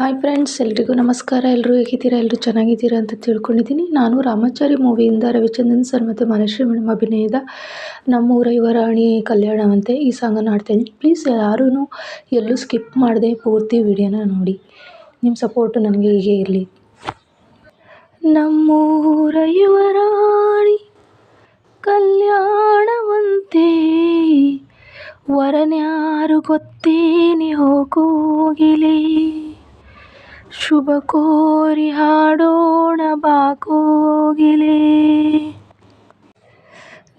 Hi friends ಎಲ್ರಿಗೂ ನಮಸ್ಕಾರ. ಎಲ್ಲರೂ ಹೇಗಿದ್ದೀರಾ? ಎಲ್ಲರೂ ಚೆನ್ನಾಗಿದ್ದೀರಾ ಅಂತ ತಿಳ್ಕೊಂಡಿದ್ದೀನಿ. ನಾನು ರಾಮಾಚಾರಿ ಮೂವಿಯಿಂದ ರವಿಚಂದ್ರನ್ ಸರ್ ಮತ್ತು ಮನಶ್ರೀ ಮೇಡಮ್ ಅಭಿನಯದ ನಮ್ಮೂರ ಯುವರಾಣಿ ಕಲ್ಯಾಣವಂತೆ ಈ ಸಾಂಗನ್ನು ಹಾಡ್ತಾಯಿದ್ದೀನಿ ಪ್ಲೀಸ್ ಯಾರೂ ಎಲ್ಲೂ ಸ್ಕಿಪ್ ಮಾಡದೆ ಪೂರ್ತಿ ವಿಡಿಯೋನ ನೋಡಿ. ನಿಮ್ಮ ಸಪೋರ್ಟು ನನಗೆ ಹೀಗೆ ಇರಲಿ. ನಮ್ಮೂರ ಯುವರಾಣಿ ಕಲ್ಯಾಣವಂತೆ, ವರನ್ಯಾರು ಗೊತ್ತೇನೆ ಹೋಗೋಗಿಲೇ ಶುಭ ಕೋರಿ ಹಾಡೋಣ ಬಾಕೋಗಿಲೆ.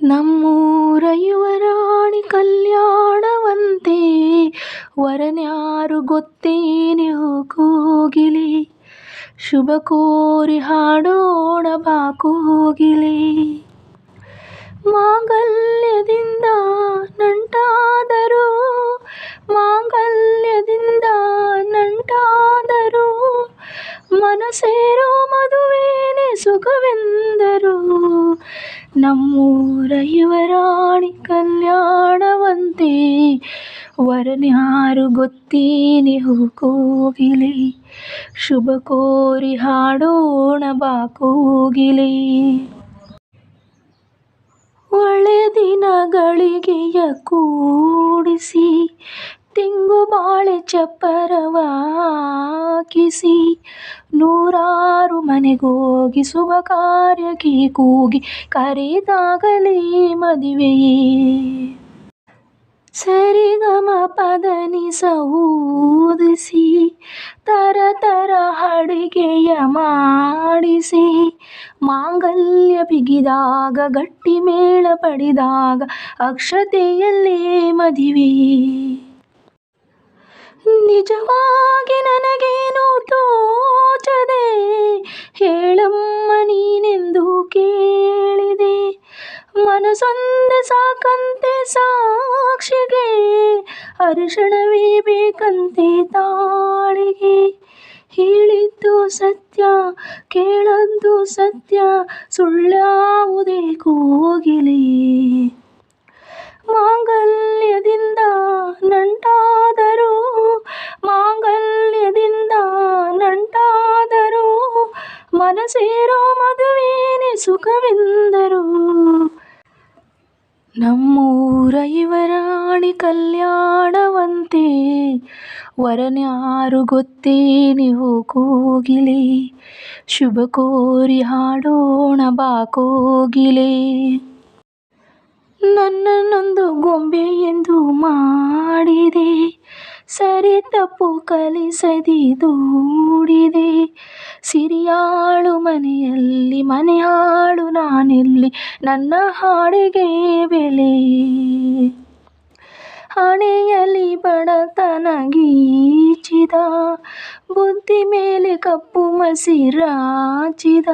ನಮ್ಮೂರ ಯುವರಾಣಿ ಕಲ್ಯಾಣವಂತೆ ವರನ್ಯಾರು ಗೊತ್ತೇನೆ ಹೋಗೋಗಿಲೆ. ಶುಭ ಕೋರಿ ಹಾಡೋಣ ಬಾಕೋಗಿಲೆ. ಮಾಂಗಲ್ಯದಿಂದ ನಂಟಾದರೂ ಮನಸೇರೋ ಮದುವೇನೆ ಸುಖವೆಂದರು. ನಮ್ಮೂರ ಯುವರಾಣಿ ಕಲ್ಯಾಣವಂತೆ ವರನ್ಯಾರು ಗೊತ್ತೀನಿಹು ಹೋಗೋಗಿಲೆ. ಶುಭ ಕೋರಿ ಹಾಡೋಣ ಬಾಕೋಗಿಲಿ ಒಳ್ಳೆ ದಿನಗಳಿಗೆಯ ಕೂಡಿಸಿ ತಿಂಗು ಬಾಳೆ ಚಪ್ಪರವಾಗಿಸಿ ನೂರಾರು ಮನೆಗೋಗಿ ಶುಭ ಕಾರ್ಯಕ್ಕೆ ಕೂಗಿ ಕರೆದಾಗಲೇ ಮದುವೆಯೇ. ಸರಿಗಮ ಪದನಿಸ ಊದಿಸಿ ತರ ತರ ಅಡುಗೆಯ ಮಾಡಿಸಿ, ಮಾಂಗಲ್ಯ ಬಿಗಿದಾಗ ಗಟ್ಟಿ ಮೇಳ ಪಡಿದಾಗ, ಅಕ್ಷತೆಯಲ್ಲೇ ಮದುವೆ ನಿಜವಾಗಿ ನನಗೇನು ತೋಚದೆ? ಹೇಳಮ್ಮ, ನೀನೆಂದು ಕೇಳಿದೆ. ಮನಸೊಂದೆ ಸಾಕಂತೆ ಸಾಕ್ಷಿಗೆ ಅರಿಶಣವೇ ಬೇಕಂತೆ ತಾಳಿಗೆ. ಹೇಳಿದ್ದು ಸತ್ಯ, ಕೇಳದ್ದು ಸತ್ಯ ಸುಳ್ಳ್ಯಾವುದೇ ಕೋಗಿಲೆ. ಮಾಂಗಲ್ಯದಿಂದ ನಂಟಾದರೂ ಮನಸೇರೋ ಮದುವೇನೆ ಸುಖವೆಂದರು. ನಮ್ಮೂರ ಇವರಾಣಿ ಕಲ್ಯಾಣವಂತೆ ವರನ್ಯಾರು ಗೊತ್ತೇ ನೀವು ಕೋಗಿಲೆ. ಶುಭ ಕೋರಿ ಹಾಡೋಣ ಬಾಕೋಗಿಲೆ ನನ್ನನ್ನೊಂದು ಗೊಂಬೆ ಎಂದು ಮಾಡಿದೆ. ಸರಿ ತಪ್ಪು ಕಲಿಸದಿ ದೂಡಿದೆ. ಸಿರಿಯಾಳು ಮನೆಯಲ್ಲಿ, ಮನೆಯಾಳು ನಾನೆಲ್ಲಿ, ನನ್ನ ಹಾಡಿಗೆ ಬೆಲೆ. ಹಣೆಯಲ್ಲಿ ಬಡತನ ಗೀಚಿದ ಬುದ್ಧಿ ಮೇಲೆ ಕಪ್ಪು ಮಸಿರಾಚಿದ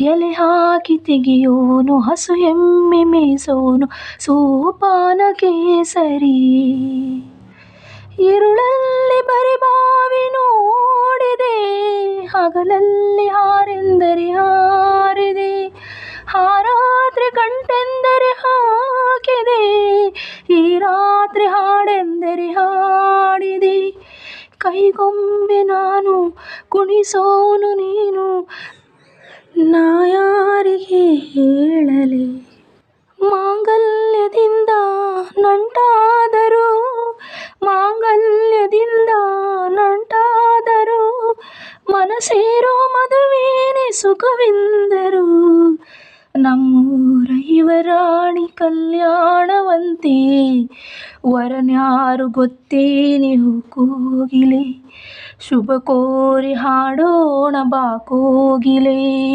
ಎಲೆ ಹಾಕಿ ತೆಗೆಯೋನು, ಹಸು ಎಮ್ಮೆ ಮೇಸೋನು ಸೋಪಾನ ಕೇಸರಿ ಬರಿ ಬಾ ಹಗಲಲ್ಲಿ ಹಾರೆಂದರೆ ಹಾರಿದೆ, ಹಾರಾತ್ರಿ ಕಂಟೆಂದರೆ ಹಾಕಿದೆ, ಈ ರಾತ್ರಿ ಹಾಡೆಂದರೆ ಹಾಡಿದೆ. ಕೈಗೊಂಬೆ ನಾನು ಕುಣಿಸೋನು ನೀನು ನಾ ಮನಸೇರೋ ಮದುವೇನೆ ಸುಖವೆಂದರು. ನಮ್ಮೂರ ಇವರಾಣಿ ಕಲ್ಯಾಣವಂತೆ ವರನ್ಯಾರು ಗೊತ್ತೇನೆ ಹೋಗೋಗಿಲೆ. ಶುಭ ಕೋರಿ ಹಾಡೋಣ ಬಾಕೋಗಿಲೆ.